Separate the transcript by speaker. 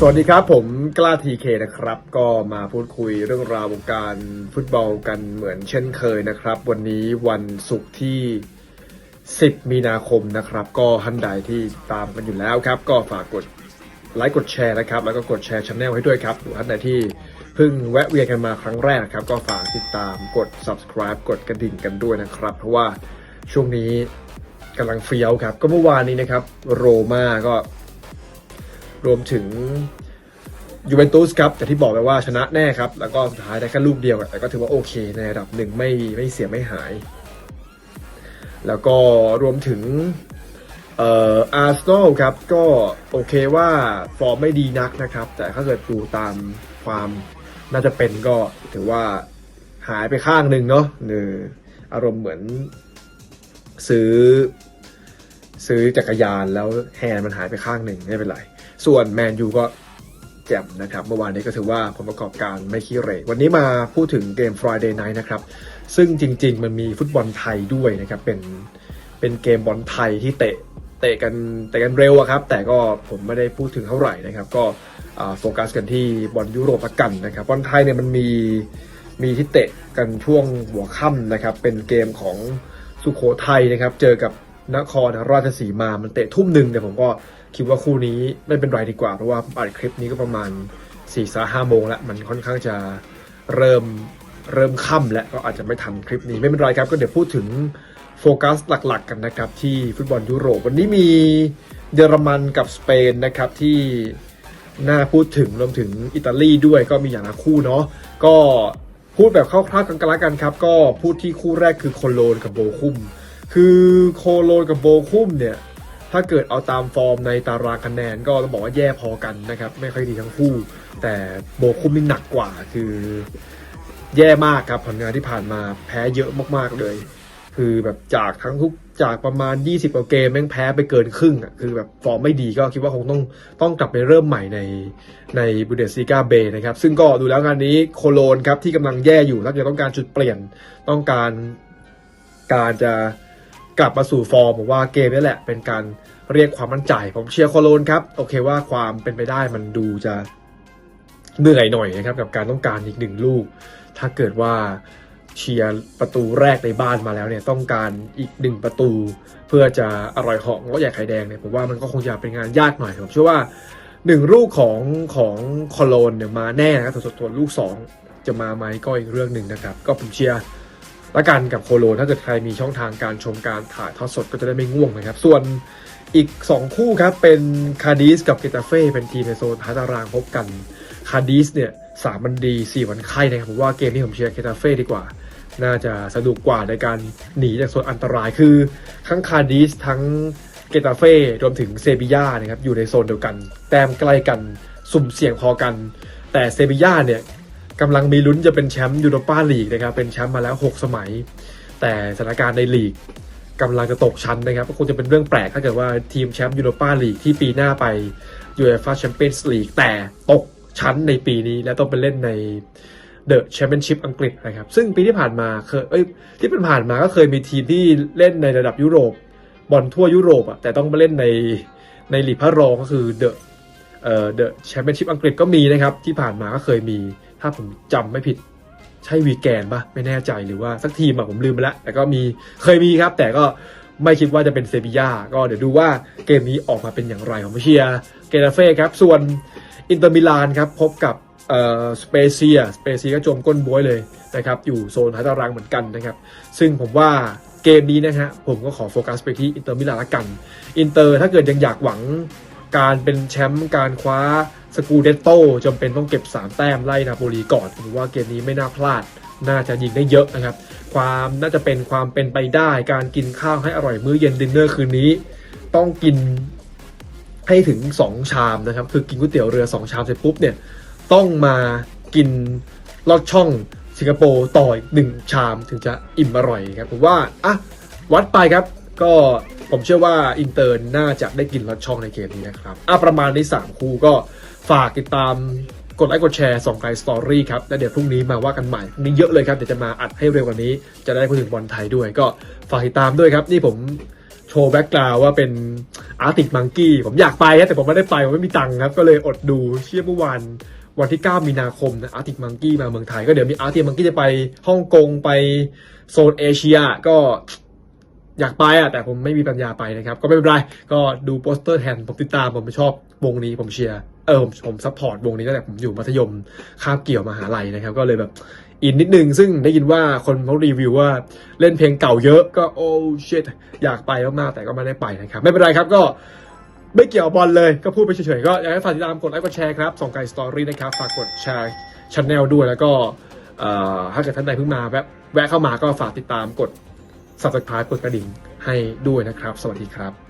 Speaker 1: สวัสดีครับ ผมกล้าทีเคนะครับ ก็มาพูดคุยเรื่องราววงการฟุตบอลกันเหมือนเช่นเคยนะครับ วันนี้วันศุกร์ที่ 10 มีนาคมนะครับ ก็ท่านใดที่ตามกันอยู่แล้วครับ ก็ฝากกดไลค์กดแชร์นะครับ แล้วก็กดแชร์ช anel ให้ด้วยครับหรือท่านใดที่เพิ่งแวะเวียนกันมาครั้งแรกนะครับ ก็ฝากติดตามกด subscribe กดกระดิ่งกันด้วยนะครับ เพราะว่าช่วงนี้กำลังเฟี้ยวครับ ก็เมื่อวานนี้นะครับ โรม่าก็ รวมถึงยูเวนตุสครับแต่ที่บอกไปว่าชนะแน่ครับ แล้วก็สุดท้ายได้แค่ลูกเดียวแต่ก็ถือว่าโอเคในระดับหนึ่งไม่ไม่เสียไม่หาย แล้วก็รวมถึงเอ่ออาร์เซนอลครับก็โอเคว่าฟอร์มไม่ดีนักนะครับ แต่ถ้าเกิดดูตามความน่าจะเป็นก็ถือว่าหายไปข้างหนึ่งเนาะเนออารมณ์เหมือนซื้อ ซื้อจักรยานแล้วแฮนมันหายไปข้างหนึ่งไม่เป็นไร ส่วนแมนยูก็แจ่มนะครับ เมื่อวานนี้ก็ถือว่าผลประกอบการไม่ขี้เร่วันนี้มาพูดถึงเกม Friday Night นะครับ ซึ่งจริง ๆ มันมีฟุตบอลไทยด้วยนะครับ เป็นเป็นเกมบอลไทยที่เตะเตะกันเตะกันเร็วอะครับ แต่ก็ผมไม่ได้พูดถึงเท่าไหร่นะครับ ก็โฟกัสกันที่บอลยุโรปกันนะครับบอลไทยเนี่ยมันมีมีที่เตะกันช่วงหัวค่ำนะครับ เป็นเกมของสุโขทัยนะครับ เจอกับ นครราชสีมามันเตะทุ่มหนึ่งแต่ผมก็คิดว่าคู่นี้ไม่เป็นไรดีกว่า เพราะว่าอัดคลิปนี้ก็ประมาณ4ี่สาห้าโมงแล้ว มันค่อนข้างจะเริ่มเริ่มค่ำแล้วก็อาจจะไม่ทันคลิปนี้ไม่เป็นไรครับ ก็เดี๋ยวพูดถึงโฟกัสหลักๆ กันนะครับ ที่ฟุตบอลยุโรป วันนี้มีเยอรมันกับสเปนนะครับที่น่าพูดถึงรวมถึงอิตาลีด้วยก็มีอย่างละคู่เนาะก็พูดแบบคร่าวๆกันกันละกันครับ ก็พูดที่คู่แรกคือโคโลนกับโบคุม คือโคโลนกับโบคุมเนี่ย ถ้าเกิดเอาตามฟอร์มในตารางคะแนนก็ต้องบอกว่าแย่พอกันนะครับ ไม่ค่อยดีทั้งคู่ แต่โบคุมนี่หนักกว่าคือแย่มากครับผลงานที่ผ่านมาแพ้เยอะมากๆเลย คือแบบจากทั้งทุกจากประมาณ 20กว่าเกมแม่งแพ้ไปเกินครึ่งอะคือแบบฟอร์มไม่ดีก็คิดว่าคงต้องต้องกลับไปเริ่มใหม่ในในบูเดสซีกาเบนะครับ ซึ่งก็ดูแล้วงานนี้โคโลนครับที่กำลังแย่อยู่แล้วจะต้องการจุดเปลี่ยนต้องการการจะ กลับมาสู่ฟอร์มผมว่าเกมนี้แหละเป็นการเรียกความมั่นใจ ผมเชียร์โคโลนครับ โอเคว่าความเป็นไปได้มันดูจะเหนื่อยหน่อยนะครับ กับการต้องการอีกหนึ่งลูก ถ้าเกิดว่าเชียร์ประตูแรกในบ้านมาแล้วเนี่ยต้องการอีกหนึ่งประตู เพื่อจะอร่อยของรถใหญ่ไข่แดงเนี่ยผมว่ามันก็คงจะเป็นงานยากหน่อยผมเชื่อว่าหนึ่งลูกของของโคโลนเนี่ยมาแน่นะครับส่วนส่วลูกสองจะมาไหมก็อีกเรื่องหนึ่งนะครับ ก็ผมเชียร์ ละกันกับโคโล ถ้าเกิดใครมีช่องทางการชมการถ่ายทอดสดก็จะได้ไม่ง่วงนะครับ ส่วนอีก 2 คู่ครับ เป็นคาดิสกับเกตาเฟ่เป็นทีมในโซนท้ายตารางพบกันคาดิสเนี่ยสามวันดีสี่วันไข้นะครับผมว่าเกมนี้ผมเชียร์เกตาเฟ่ดีกว่า น่าจะสนุกกว่าในการหนีจากโซนอันตรายคือทั้งคาดิสทั้งเกตาเฟ่รวมถึงเซบีย่านะครับอยู่ในโซนเดียวกัน แต้มใกล้กันสุ่มเสี่ยงพอกัน แต่เซบีย่าเนี่ย กำลังมีลุ้นจะเป็นแชมป์ยูโรปาลีกนะครับ เป็นแชมป์มาแล้ว 6 สมัย แต่สถานการณ์ในลีกกำลังจะตกชั้นนะครับ ก็คงจะเป็นเรื่องแปลกถ้าเกิดว่าทีมแชมป์ยูโรปาลีกที่ปีหน้าไปยูเอฟ่าแชมเปี้ยนส์ลีกแต่ตกชั้นในปีนี้และต้องไปเล่นในเดอะแชมเปี้ยนชิพอังกฤษนะครับ ซึ่งปีที่ผ่านมาเคยเอ้ยที่เป็นผ่านมาก็เคยมีทีมที่เล่นในระดับยุโรปบอลทั่วยุโรปอะแต่ต้องมาเล่นในในลีกพระรองก็คือเดอะเอ่อเดอะแชมเปี้ยนชิพอังกฤษก็มีนะครับ ที่ผ่านมาก็เคยมี ถ้าผมจำไม่ผิดใช่วีแกนปะไม่แน่ใจหรือว่าสักทีมอะผมลืมไปแล้ว แต่ก็มีเคยมีครับ แต่ก็ไม่คิดว่าจะเป็นเซบีย่าก็เดี๋ยวดูว่าเกมนี้ออกมาเป็นอย่างไรผมเชียร์เกตาเฟ่ครับ ส่วนอินเตอร์มิลานครับ พบกับเอ่อสเปเซียสเปเซียก็จมก้นบวยเลยนะครับ อยู่โซนท้ายตารางเหมือนกันนะครับ ซึ่งผมว่าเกมนี้นะฮะผมก็ขอโฟกัสไปที่อินเตอร์มิลานละกัน อินเตอร์ถ้าเกิดยังอยากหวัง การเป็นแชมป์การคว้าสกูเดตโต้จำเป็นต้องเก็บ 3 แต้มไล่นาโปลีก่อนผมว่าเกมนี้ไม่น่าพลาด น่าจะยิงได้เยอะนะครับ ความน่าจะเป็นความเป็นไปได้การกินข้าวให้อร่อยมื้อเย็นดินเนอร์คืนนี้ ต้องกินให้ถึง 2 ชามนะครับ คือกินก๋วยเตี๋ยวเรือ 2 ชามเสร็จปุ๊บเนี่ยต้องมากินลอดช่องสิงคโปร์ต่ออีกหนึ่งชามถึงจะอิ่มอร่อยครับผมว่าอะวัดไปครับ ก็ผมเชื่อว่าอินเตอร์น่าจะได้กินลอดช่องในเกมนี้นะครับอะประมาณนี้ 3 คู่ก็ฝากติดตามกดไลค์กดแชร์ส่องไกลสตอรี่ครับ แล้วเดี๋ยวพรุ่งนี้มาว่ากันใหม่พรุ่งนี้เยอะเลยครับ เดี๋ยวจะมาอัดให้เร็วกว่านี้ จะได้พูดถึงบอลไทยด้วย ก็ฝากติดตามด้วยครับ นี่ผมโชว์แบ็กกราวว่าเป็นอาร์ติกมังกี้ผมอยากไปนะแต่ผมไม่ได้ไปผมไม่มีตังค์ครับ ก็เลยอดดูเชื่อเมื่อวานวันที่ 9 มีนาคมนะอาร์ติกมังกี้มาเมืองไทย ก็เดี๋ยวมีอาร์ติกมังกี้จะไปฮ่องกงไปโซนเอเชีย ก็ อยากไปอะแต่ผมไม่มีปัญญาไปนะครับ ก็ไม่เป็นไร ก็ดูโปสเตอร์แทน ผมติดตามผมชอบวงนี้ผมเชียร์เออผมผมซัพพอร์ตวงนี้ตั้งแต่ผมอยู่มัธยมคาบเกี่ยวมหาลัยนะครับ ก็เลยแบบอินนิดนึง ซึ่งได้ยินว่าคนเขารีวิวว่าเล่นเพลงเก่าเยอะก็โอ้เชตอยากไปมากๆแต่ก็ไม่ได้ไปนะครับ ไม่เป็นไรครับก็ไม่เกี่ยวบอลเลยก็พูดไปเฉยๆก็อยากให้ฝากติดตามกดไลค์กดแชร์ครับส่องไก่สตอรี่นะครับฝากกดแชร์ช anel ด้วยแล้วก็ถ้าเกิดท่านใดเพิ่งมาแวะแวะเข้ามาก็ฝากติดตามกด subscribe กดกระดิ่งให้ด้วยนะครับ สวัสดีครับ